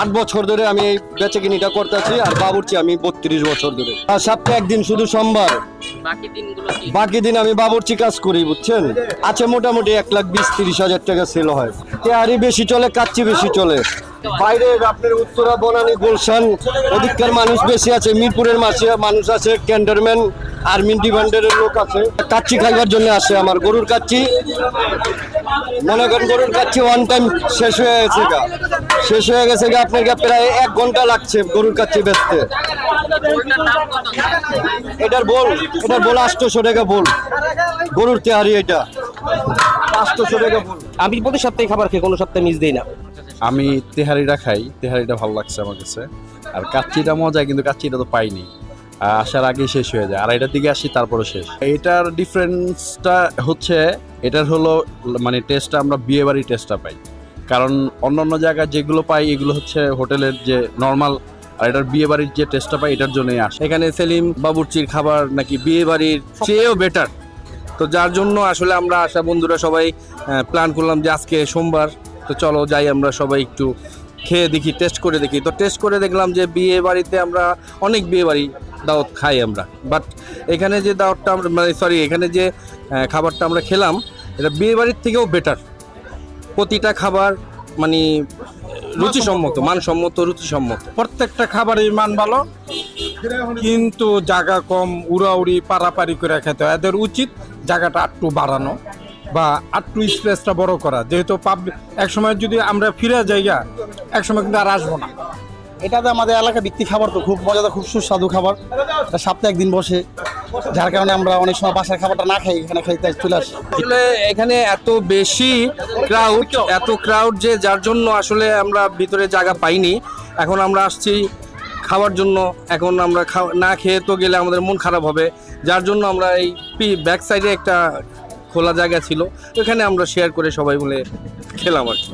আট বছর ধরে আমি এই বেচে কিনিটা করতেছি আর বাবুর্চি আমি বত্রিশ বছর ধরে। আর সপ্তাহে একদিন শুধু সোমবার। বাকি দিন আমি বাবুর্চি কাজ করি বুঝছেন? আছে মোটামুটি এক লাখ বিশ তিরিশ হাজার টাকা সেল হয়। তেহারি বেশি চলে কাচ্চি বেশি চলে। বাইরে আপনার উত্তরা বনানী গুলশান ওদিককার মানুষ বেশি আছে। মিরপুরের মাসে মানুষ আছে ক্যান্ডারম্যান আর্মিন ডিমান্ডের লোক আছে। কাচ্চি খাইবার জন্য আসে আমার গরুর কাচ্চি। মনে করেন গরুর কাচ্চি ওয়ান টাইম শেষ হয়ে গেছে গা। শেষ হয়ে গেছে গা আপনার গা প্রায় এক ঘণ্টা লাগছে গরুর কাচ্চি বেচতে। এটার বল এটার বল আটশোশো টাকা বল। গরুর তেহারি এটা। আটশোশো টাকা বল। আমি প্রতি সপ্তাহে খাবার খাই কোনো সপ্তাহে মিস দিই না। আমি তেহারিটা খাই তেহারিটা ভালো লাগছে আমার কাছে। আর কাচ্চিটা মজা কিন্তু কাচ্চিটা তো পাইনি। আসার আগেই শেষ হয়ে যায়। আড়াইটার দিকে আসি তারপরে শেষ। এটার ডিফারেন্সটা হচ্ছে এটার হলো মানে টেস্টটা আমরা বিয়ে বাড়ির টেস্টটা পাই। কারণ অন্যান্য জায়গায় যেগুলো পাই এগুলো হচ্ছে হোটেলের যে নর্মাল আর এটার বিয়ে বাড়ির যে টেস্টটা পাই এটার জন্যই আসে। এখানে সেলিম বাবুর্চির খাবার নাকি বিয়ে বাড়ির চেয়েও বেটার তো যার জন্য আসলে আমরা আশা বন্ধুরা সবাই প্ল্যান করলাম যে আজকে সোমবার তো চলো যাই আমরা সবাই একটু খেয়ে দেখি টেস্ট করে দেখি। তো টেস্ট করে দেখলাম যে বিয়ে বাড়িতে আমরা অনেক বিয়ে বাড়ি দাওয়াত খাই আমরা। বাট এখানে যে দাওয়াতটা আমরা মানে সরি এখানে যে খাবারটা আমরা খেলাম এটা বিয়ে বাড়ির থেকেও বেটার প্রতিটা খাবার মানে রুচিসম্মত মানসম্মত রুচিসম্মত। প্রত্যেকটা খাবারই মান ভালো কিন্তু জায়গা কম উড়াউড়ি পারাপারি করে খেতে হয়। এদের উচিত জায়গাটা একটু বাড়ানো বা আটটু স্পেসটা বড় করা। যেহেতু পাবলিক এক সময় যদি আমরা ফিরে জায়গা এক সময় কিন্তু আর আসব না। এটা তো আমাদের এলাকা ভিত্তিক খাবার তো খুব মজাদার খুব সুস্বাদু খাবার। এটা সপ্তাহে একদিন বসে। যার কারণে আমরা অনেক সময় বাসার খাবারটা না খাই, এখানে খাইতে চলে আসি। আসলে এখানে এত বেশি ক্রাউড এত ক্রাউড যে যার জন্য আসলে আমরা ভিতরে জায়গা পাইনি। এখন আমরা আসছি খাওয়ার জন্য। এখন আমরা না খেয়ে তো গেলে আমাদের মন খারাপ হবে। যার জন্য আমরা এই ব্যাক সাইডে একটা খোলা জায়গা ছিল। ওখানে আমরা শেয়ার করে সবাই মিলে খেলাম আর কি।